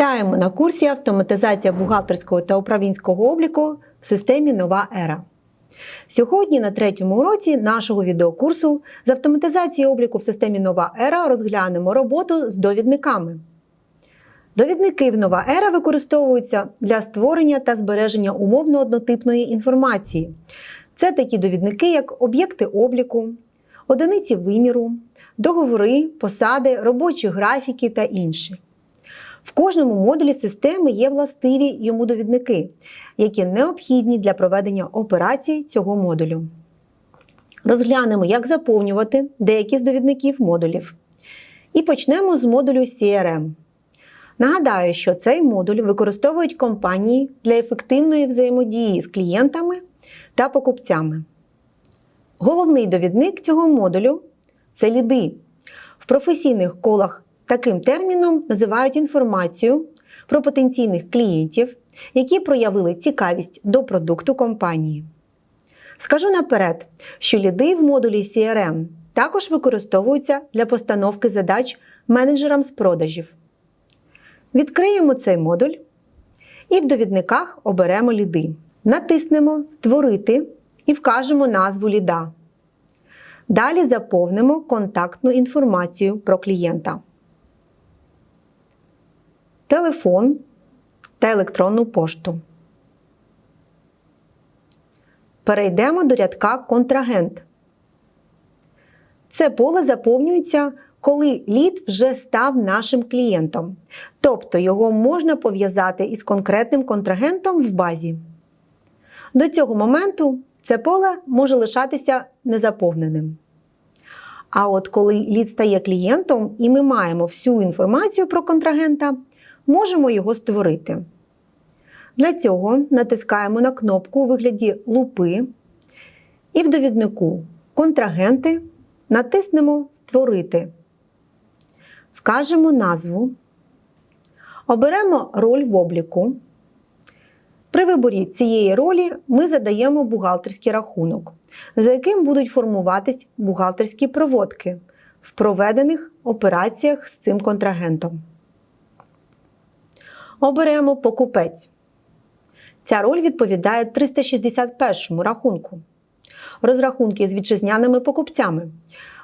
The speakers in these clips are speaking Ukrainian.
Вітаємо на курсі автоматизація бухгалтерського та управлінського обліку в системі Нова Ера. Сьогодні на третьому уроці нашого відеокурсу з автоматизації обліку в системі Нова Ера розглянемо роботу з довідниками. Довідники в Нова Ера використовуються для створення та збереження умовно однотипної інформації. Це такі довідники, як об'єкти обліку, одиниці виміру, договори, посади, робочі графіки та інші. В кожному модулі системи є властиві йому довідники, які необхідні для проведення операцій цього модулю. Розглянемо, як заповнювати деякі з довідників модулів. І почнемо з модулю CRM. Нагадаю, що цей модуль використовують компанії для ефективної взаємодії з клієнтами та покупцями. Головний довідник цього модулю це ліди. В професійних колах таким терміном називають інформацію про потенційних клієнтів, які проявили цікавість до продукту компанії. Скажу наперед, що ліди в модулі CRM також використовуються для постановки задач менеджерам з продажів. Відкриємо цей модуль і в довідниках оберемо ліди. Натиснемо Створити і вкажемо назву ліда. Далі заповнимо контактну інформацію про клієнта, телефон та електронну пошту. Перейдемо до рядка Контрагент. Це поле заповнюється, коли лід вже став нашим клієнтом, тобто його можна пов'язати із конкретним контрагентом в базі. До цього моменту це поле може лишатися незаповненим. А от коли лід стає клієнтом і ми маємо всю інформацію про контрагента, можемо його створити. Для цього натискаємо на кнопку у вигляді лупи і в довіднику Контрагенти натиснемо Створити. Вкажемо назву, оберемо роль в обліку. При виборі цієї ролі ми задаємо бухгалтерський рахунок, за яким будуть формуватись бухгалтерські проводки в проведених операціях з цим контрагентом. Оберемо покупець. Ця роль відповідає 361 рахунку. Розрахунки з вітчизняними покупцями.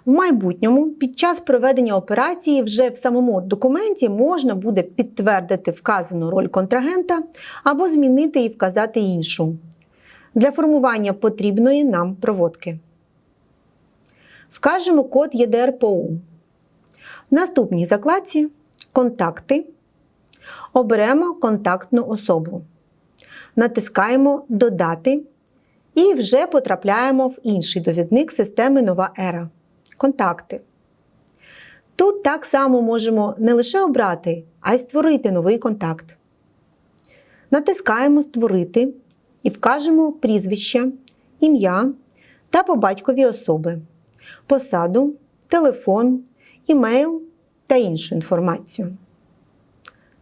В майбутньому під час проведення операції вже в самому документі можна буде підтвердити вказану роль контрагента або змінити і вказати іншу для формування потрібної нам проводки. Вкажемо код ЄДРПОУ. В наступній закладці Контакти. Оберемо контактну особу. Натискаємо Додати і вже потрапляємо в інший довідник системи Нова Ера контакти. Тут так само можемо не лише обрати, а й створити новий контакт. Натискаємо Створити і вкажемо прізвище, ім'я та по батькові особи, посаду, телефон, імейл та іншу інформацію.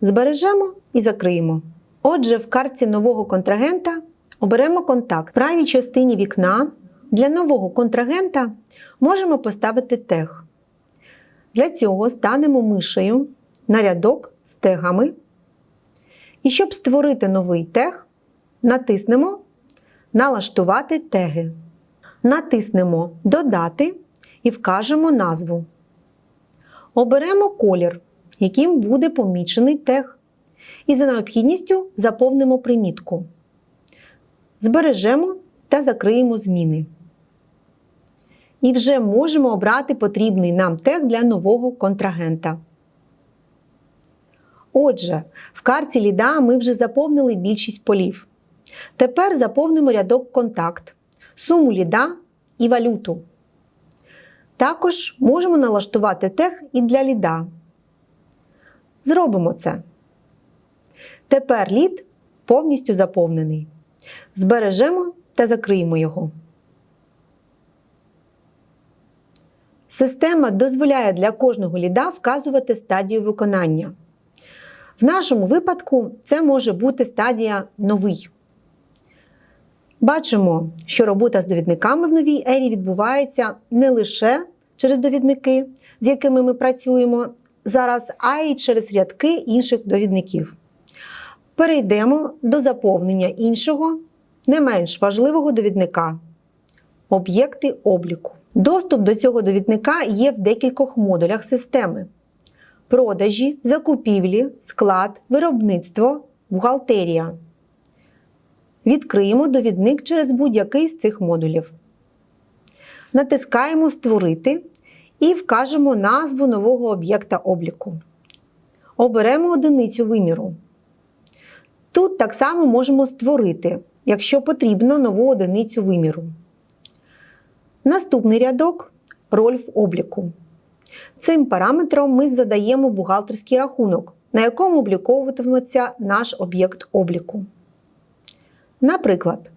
Збережемо і закриємо. Отже, в картці нового контрагента оберемо контакт. В правій частині вікна для нового контрагента можемо поставити тег. Для цього станемо мишею на рядок з тегами. І щоб створити новий тег, натиснемо Налаштувати теги. Натиснемо Додати і вкажемо назву. Оберемо колір, яким буде помічений тег. І за необхідністю заповнимо примітку. Збережемо та закриємо зміни. І вже можемо обрати потрібний нам тег для нового контрагента. Отже, в карті ліда ми вже заповнили більшість полів. Тепер заповнимо рядок Контакт, суму ліда і валюту. Також можемо налаштувати тег і для ліда. Зробимо це. Тепер лід повністю заповнений. Збережемо та закриємо його. Система дозволяє для кожного ліда вказувати стадію виконання. В нашому випадку це може бути стадія новий. Бачимо, що робота з довідниками в новій ері відбувається не лише через довідники, з якими ми працюємо зараз, а й через рядки інших довідників. Перейдемо до заповнення іншого, не менш важливого довідника об'єкти обліку. Доступ до цього довідника є в декількох модулях системи: продажі, закупівлі, склад, виробництво, бухгалтерія. Відкриємо довідник через будь-який з цих модулів. Натискаємо Створити і вкажемо назву нового об'єкта обліку. Оберемо одиницю виміру. Тут так само можемо створити, якщо потрібно, нову одиницю виміру. Наступний рядок роль в обліку. Цим параметром ми задаємо бухгалтерський рахунок, на якому обліковуватиметься наш об'єкт обліку. Наприклад,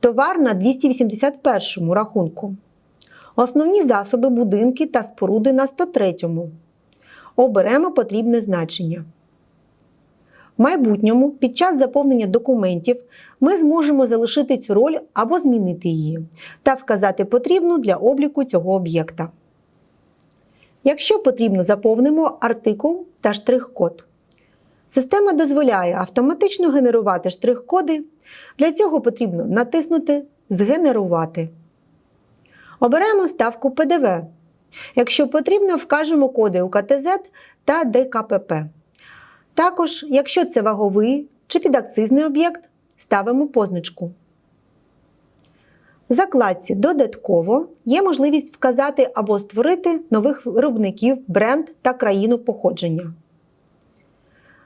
товар на 281 рахунку. Основні засоби, будинки та споруди на 103. Оберемо потрібне значення. В майбутньому під час заповнення документів ми зможемо залишити цю роль або змінити її та вказати потрібну для обліку цього об'єкта. Якщо потрібно, заповнимо артикул та штрих-код. Система дозволяє автоматично генерувати штрих-коди. Для цього потрібно натиснути Згенерувати. Оберемо ставку ПДВ. Якщо потрібно, вкажемо коди УКТЗ та ДКПП. Також, якщо це ваговий чи підакцизний об'єкт, ставимо позначку. В закладці Додатково є можливість вказати або створити нових виробників, бренд та країну походження.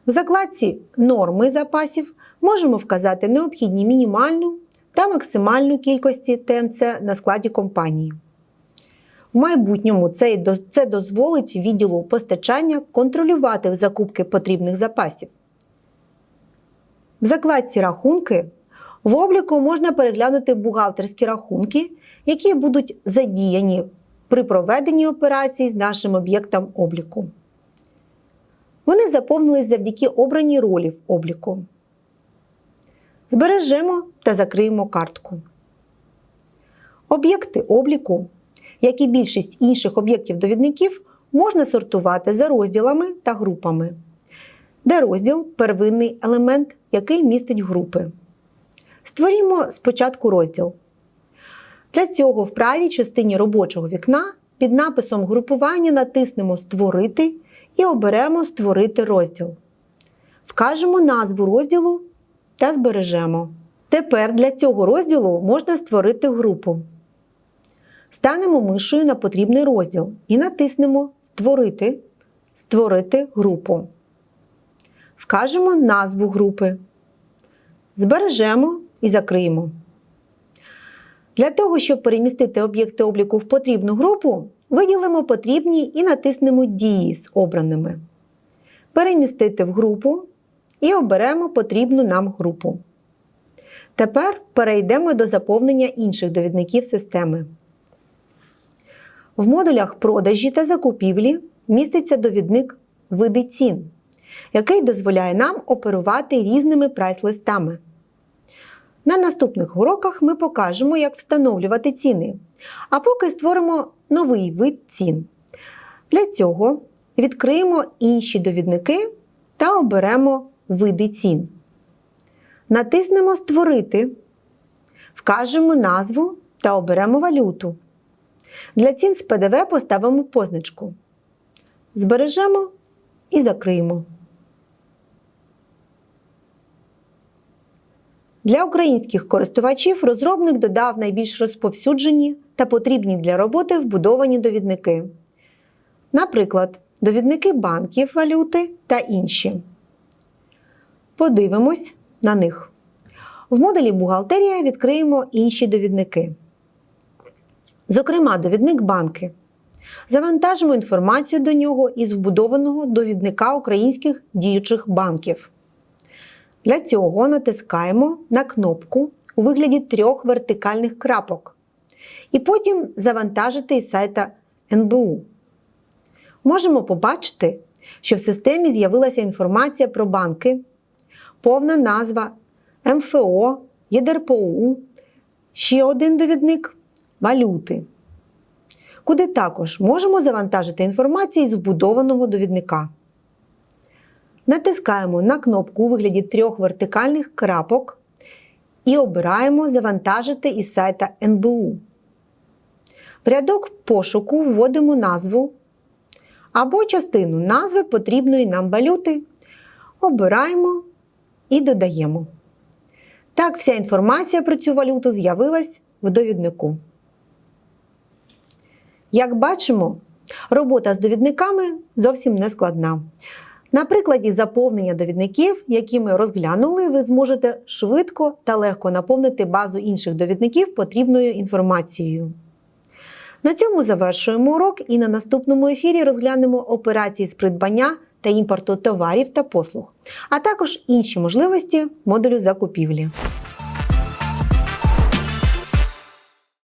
В закладці Норми запасів можемо вказати необхідні мінімальну та максимальну кількості ТМЦ на складі компанії. В майбутньому це дозволить відділу постачання контролювати закупки потрібних запасів. В закладці Рахунки в обліку можна переглянути бухгалтерські рахунки, які будуть задіяні при проведенні операцій з нашим об'єктом обліку. Вони заповнились завдяки обраній ролі в обліку. Збережемо та закриємо картку. Об'єкти обліку як і більшість інших об'єктів довідників, можна сортувати за розділами та групами, де розділ первинний елемент, який містить групи. Створімо спочатку розділ. Для цього в правій частині робочого вікна під написом групування натиснемо Створити і оберемо Створити розділ. Вкажемо назву розділу та збережемо. Тепер для цього розділу можна створити групу. Станемо мишою на потрібний розділ і натиснемо Створити, Створити групу. Вкажемо назву групи. Збережемо і закриємо. Для того, щоб перемістити об'єкти обліку в потрібну групу, виділимо потрібні і натиснемо Дії з обраними. Перемістити в групу і оберемо потрібну нам групу. Тепер перейдемо до заповнення інших довідників системи. В модулях продажі та закупівлі міститься довідник види цін, який дозволяє нам оперувати різними прайс-листами. На наступних уроках ми покажемо, як встановлювати ціни, а поки створимо новий вид цін. Для цього відкриємо інші довідники та оберемо види цін. Натиснемо Створити, вкажемо назву та оберемо валюту. Для цін з ПДВ поставимо позначку. Збережемо і закриємо. Для українських користувачів розробник додав найбільш розповсюджені та потрібні для роботи вбудовані довідники. Наприклад, довідники банків валюти та інші. Подивимось на них. В модулі бухгалтерія відкриємо інші довідники зокрема довідник банки. Завантажимо інформацію до нього із вбудованого довідника українських діючих банків. Для цього натискаємо на кнопку у вигляді трьох вертикальних крапок. І потім завантажити із сайта НБУ. Можемо побачити, що в системі з'явилася інформація про банки, повна назва МФО, ЄДРПУ, ще один довідник валюти, куди також можемо завантажити інформацію з вбудованого довідника. Натискаємо на кнопку у вигляді трьох вертикальних крапок і обираємо Завантажити із сайта НБУ. В рядок пошуку вводимо назву або частину назви потрібної нам валюти. Обираємо і додаємо. Так, вся інформація про цю валюту з'явилась в довіднику. Як бачимо, робота з довідниками зовсім не складна. На прикладі заповнення довідників, які ми розглянули, ви зможете швидко та легко наповнити базу інших довідників потрібною інформацією. На цьому завершуємо урок і на наступному ефірі розглянемо операції з придбання та імпорту товарів та послуг, а також інші можливості модулю закупівлі.